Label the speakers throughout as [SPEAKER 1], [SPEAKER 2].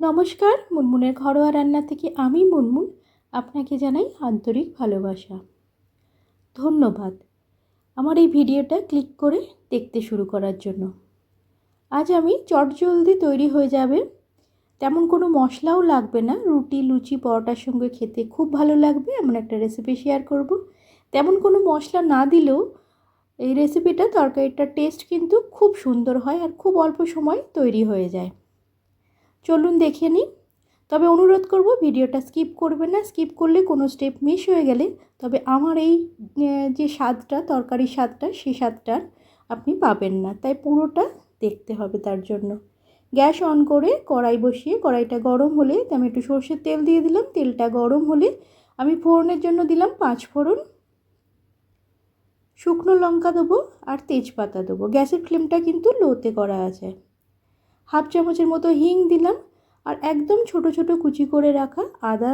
[SPEAKER 1] নমস্কার, মুনমুনের ঘরোয়া রান্না থেকে আমি মুনমুন, আপনাকে জানাই আন্তরিক ভালোবাসা। ধন্যবাদ। আমার এই ভিডিওটা ক্লিক করে দেখতে শুরু করার জন্য। আজ আমি চটজলদি তৈরি হয়ে যাবে। তেমন কোনো মশলাও লাগবে না। রুটি, লুচি, পরোটার সঙ্গে খেতে খুব ভালো লাগবে। এমন একটা রেসিপি শেয়ার করব। তেমন কোনো মশলা না দিলেও এই রেসিপিটা তরকারিটার টেস্ট কিন্তু খুব সুন্দর হয় আর খুব অল্প সময় তৈরি হয়ে যায়। চলুন দেখে নিই। তবে অনুরোধ করব ভিডিওটা স্কিপ করবেন না, স্কিপ করলে কোনো স্টেপ মিস হয়ে গেলে তবে আমার এই যে স্বাদটা তরকারির স্বাদটা সেই স্বাদটার আপনি পাবেন না। তাই পুরোটা দেখতে হবে তার জন্য। গ্যাস অন করে কড়াই বসিয়ে, কড়াইটা গরম হলে আমি একটু সর্ষের তেল দিয়ে দিলাম, তেলটা গরম হলে আমি ফোড়নের জন্য দিলাম পাঁচ ফোড়ন। শুকনো লঙ্কা দেবো আর তেজপাতা দেবো। গ্যাসের ফ্লেমটা কিন্তু লোতে করা আছে। হাফ চামচের মতো হিং দিলাম আর একদম ছোট ছোট কুচি করে রাখা আদা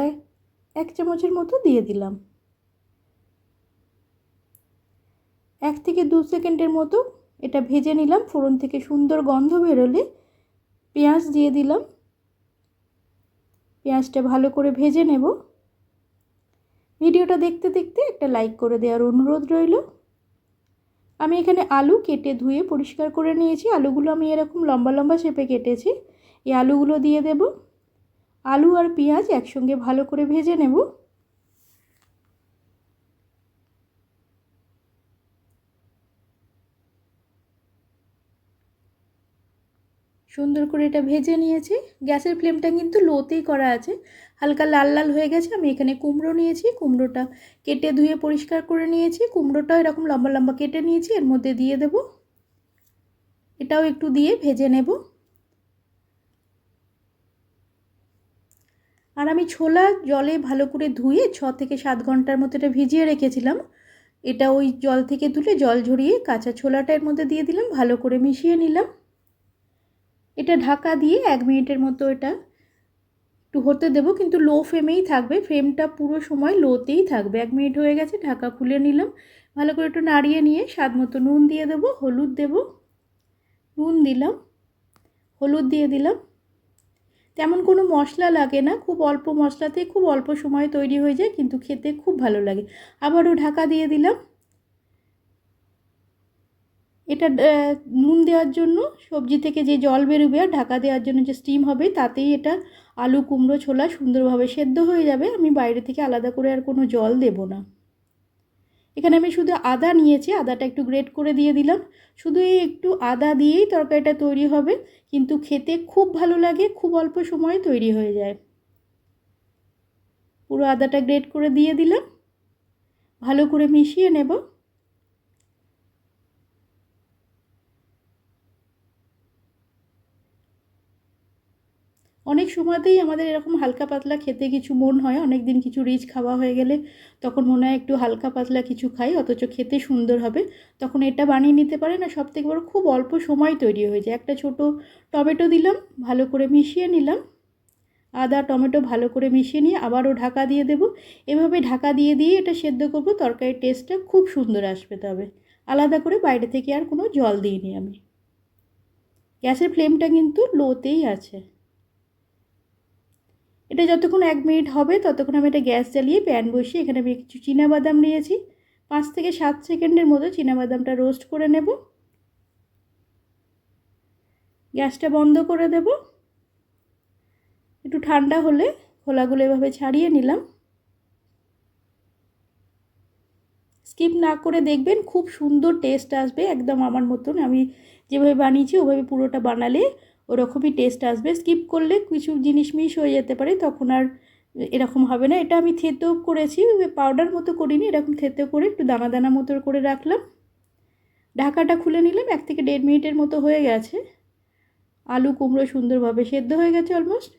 [SPEAKER 1] এক চামচের মতো দিয়ে দিলাম। এক থেকে দু সেকেন্ডের মতো এটা ভেজে নিলাম, ফোড়ন থেকে সুন্দর গন্ধ বেরোলে পেঁয়াজ দিয়ে দিলাম। পেঁয়াজটা ভালো করে ভেজে নেব। ভিডিওটা দেখতে দেখতে একটা লাইক করে দেওয়ার অনুরোধ রইল। আমি এখানে আলু কেটে ধুয়ে পরিষ্কার করে নিয়েছি। আলুগুলো আমি এরকম লম্বা লম্বা শেপে কেটেছি। এই আলুগুলো দিয়ে দেব। আলু আর পেঁয়াজ একসঙ্গে ভালো করে ভেজে নেব। সুন্দর করে এটা ভেজে নিয়েছি। গ্যাসের ফ্লেমটা কিন্তু লোতেই করা আছে। হালকা লাল লাল হয়ে গেছে, আমি এখানে কুমড়ো নিয়েছি। কুমড়োটা কেটে ধুয়ে পরিষ্কার করে নিয়েছি। কুমড়োটাও এরকম লম্বা লম্বা কেটে নিয়েছি, এর মধ্যে দিয়ে দেব। এটাও একটু দিয়ে ভেজে নেব। আর আমি ছোলা জলে ভালো করে ধুয়ে ছ থেকে সাত ঘণ্টার মতো এটা ভিজিয়ে রেখেছিলাম। এটা ওই জল থেকে তুলে জল ঝরিয়ে কাঁচা ছোলাটা এর মধ্যে দিয়ে দিলাম, ভালো করে মিশিয়ে নিলাম। এটা ঢাকা দিয়ে এক মিনিটের মতো এটা একটু হতে দেবো, কিন্তু লো ফ্লেমেই থাকবে। ফ্লেমটা পুরো সময় লোতেই থাকবে। এক মিনিট হয়ে গেছে, ঢাকা খুলে নিলাম। ভালো করে একটু নাড়িয়ে নিয়ে স্বাদ মতো নুন দিয়ে দেবো, হলুদ দেব। নুন দিলাম, হলুদ দিয়ে দিলাম। তেমন কোনো মশলা লাগে না, খুব অল্প মশলাতেই খুব অল্প সময় তৈরি হয়ে যায়, কিন্তু খেতে খুব ভালো লাগে। আবারও ঢাকা দিয়ে দিলাম। এটা নুন দেওয়ার জন্য, সবজি থেকে যে জল বেরোবে আর ঢাকা দেওয়ার জন্য যে স্টিম হবে, তাতেই এটা আলু, কুমড়ো, ছোলা সুন্দরভাবে সেদ্ধ হয়ে যাবে। আমি বাইরে থেকে আলাদা করে আর কোনো জল দেব না। এখানে আমি শুধু আদা নিয়েছি, আদাটা একটু গ্রেট করে দিয়ে দিলাম। শুধু এই একটু আদা দিয়েই তরকারিটা তৈরি হবে, কিন্তু খেতে খুব ভালো লাগে, খুব অল্প সময়ে তৈরি হয়ে যায়। পুরো আদাটা গ্রেট করে দিয়ে দিলাম। ভালো করে মিশিয়ে নেব। অনেক সময়তেই আমাদের এরকম হালকা পাতলা খেতে কিছু মন হয় অনেক দিন কিছু রিচ খাওয়া হয়ে গেলে তখন মনে হয় একটু হালকা পাতলা কিছু খাই, অথচ খেতে সুন্দর হবে। তখন এটা বানিয়ে নিতে পারে না সব থেকে বড় খুব অল্প সময় তৈরি হয়ে যায়। একটা ছোট টমেটো দিলাম, ভালো করে মিশিয়ে নিলাম। আদা, টমেটো ভালো করে মিশিয়ে নিয়ে আবারও ঢাকা দিয়ে দেব। এভাবে ঢাকা দিয়ে দিয়ে এটা সেদ্ধ করব, তরকারির টেস্টটা খুব সুন্দর আসবে তবে। আলাদা করে বাইরে থেকে আর কোনো জল দিইনি আমি। গ্যাসের ফ্লেমটা কিন্তু লোতেই আছে। এটা যতক্ষণ এক মিনিট হবে, ততক্ষণ আমি এটা গ্যাস জ্বালিয়ে প্যান বসিয়ে এখানে আমি কিছু বাদাম নিয়েছি। পাঁচ থেকে সাত সেকেন্ডের মতো বাদামটা রোস্ট করে নেব। গ্যাসটা বন্ধ করে দেব। একটু ঠান্ডা হলে খোলাগুলো এভাবে ছাড়িয়ে নিলাম। স্কিপ না করে দেখবেন, খুব সুন্দর টেস্ট আসবে, একদম আমার মতন। আমি যেভাবে বানিয়েছি, ওভাবে পুরোটা বানালে ওরকমই টেস্ট আসবে। স্কিপ করলে কিছু জিনিস মিস হয়ে যেতে পারে, তখন আর এরকম হবে না। এটা আমি থেতেও করেছি পাউডার মতো করিনি, এরকম থেতে করে একটু দানা দানা মতো করে রাখলাম। ঢাকাটা খুলে নিলাম, এক থেকে দেড় মিনিটের মতো হয়ে গেছে। আলু কুমড়ো সুন্দরভাবে সেদ্ধ হয়ে গেছে অলমোস্ট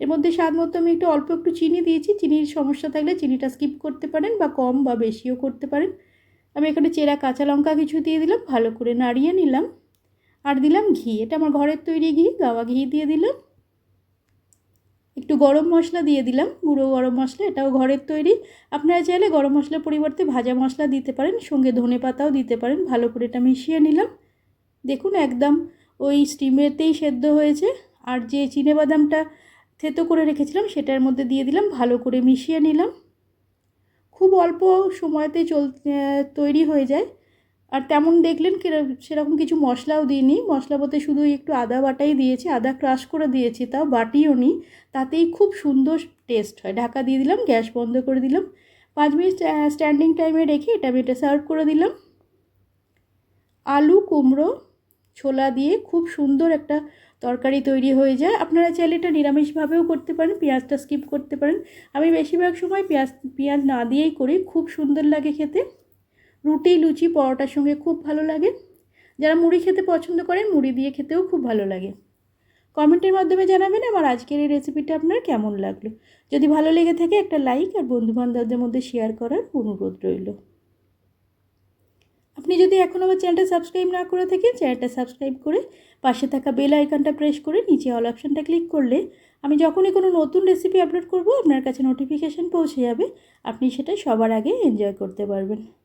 [SPEAKER 1] এর মধ্যে স্বাদ মতো আমি একটু অল্প একটু চিনি দিয়েছি। চিনির সমস্যা থাকলে চিনিটা স্কিপ করতে পারেন বা কম বা বেশিও করতে পারেন। আমি এখানে চেরা কাঁচা লঙ্কা কিছু দিয়ে দিলাম, ভালো করে নাড়িয়ে নিলাম। আর দিলাম ঘি। এটা আমার ঘরের তৈরি ঘি, গাওয়া ঘি দিয়ে দিলাম। একটু গরম মশলা দিয়ে দিলাম, গুঁড়ো গরম মশলা, এটাও ঘরের তৈরি। আপনারা চাইলে গরম মশলার পরিবর্তে ভাজা মশলা দিতে পারেন, সঙ্গে ধনে পাতাও দিতে পারেন, ভালো করে এটা মিশিয়ে নিলাম। দেখুন একদম ওই স্টিমেতেই সেদ্ধ হয়েছে। আর যে চিনেবাদামটা থেতো করে রেখেছিলাম, সেটার মধ্যে দিয়ে দিলাম, ভালো করে মিশিয়ে নিলাম। খুব অল্প সময়তে চল তৈরি হয়ে যায়। আর তেমন দেখলেন সেরকম কিছু মশলাও দিইনি। মশলা বলতে শুধু একটু আদা বাটাই দিয়েছি, আদা ক্রাশ করে দিয়েছি, তাও বাটিও নি তাতেই খুব সুন্দর টেস্ট হয়। ঢাকা দিয়ে দিলাম, গ্যাস বন্ধ করে দিলাম। পাঁচ মিনিট স্ট্যান্ডিং টাইমে রেখে এটা আমি এটা সার্ভ করে দিলাম। আলু, কুমড়ো, ছোলা দিয়ে খুব সুন্দর একটা তরকারি তৈরি হয়ে যায়। আপনারা চাইলে এটা নিরামিষভাবেও করতে পারেন, পেঁয়াজটা স্কিপ করতে পারেন। আমি বেশিরভাগ সময় পেঁয়াজ পেঁয়াজ না দিয়েই করি। খুব সুন্দর লাগে খেতে। রুটি, লুচি, পরোটার সঙ্গে খুব ভালো লাগে। যারা মুড়ি খেতে পছন্দ করেন, মুড়ি দিয়ে খেতেও খুব ভালো লাগে। কমেন্টের মাধ্যমে জানাবেন আমার আজকের এই রেসিপিটা আপনার কেমন লাগল। যদি ভালো লেগে থাকে, একটা লাইক আর বন্ধুবান্ধবদের মধ্যে শেয়ার করার অনুরোধ রইল। আপনি যদি এখন আমার চ্যানেলটা সাবস্ক্রাইব না করে থাকেন, চ্যানেলটা সাবস্ক্রাইব করে পাশে থাকা বেল আইকনটা প্রেস করে নিচে অল অপশানটা ক্লিক করলে আমি যখনই কোনো নতুন রেসিপি আপলোড করব, আপনার কাছে নোটিফিকেশান পৌঁছে যাবে। আপনি সেটা সবার আগে এনজয় করতে পারবেন।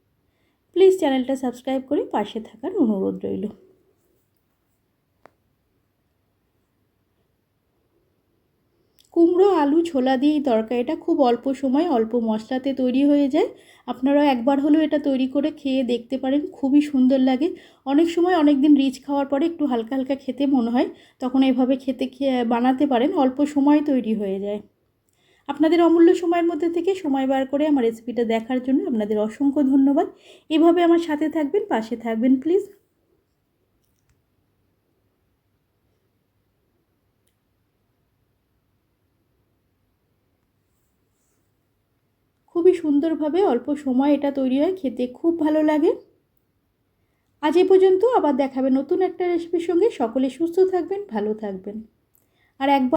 [SPEAKER 1] প্লিজ চ্যানেলটা সাবস্ক্রাইব করে পাশে থাকার অনুরোধ রইল। কুমড়ো, আলু, ছোলা দিয়ে এই তরকারিটা খুব অল্প সময় অল্প মশলাতে তৈরি হয়ে যায়। আপনারা একবার হলেও এটা তৈরি করে খেয়ে দেখতে পারেন, খুবই সুন্দর লাগে। অনেক সময় অনেক দিন রিচ খাওয়ার পরে একটু হালকা হালকা খেতে মনে হয়, তখন এভাবে খেতে খেয়ে বানাতে পারেন, অল্প সময় তৈরি হয়ে যায়। আপনাদের অমূল্য সময়ের মধ্যে থেকে সময় বার করে আমার রেসিপিটা দেখার জন্য আপনাদের অসংখ্য ধন্যবাদ। এভাবে আমার সাথে থাকবেন, পাশে থাকবেন প্লিজ খুবই সুন্দরভাবে অল্প সময় এটা তৈরি হয়, খেতে খুব ভালো লাগে। আজ এ পর্যন্ত আবার দেখাবে নতুন একটা রেসিপির সঙ্গে। সকলে সুস্থ থাকবেন, ভালো থাকবেন। আর একবার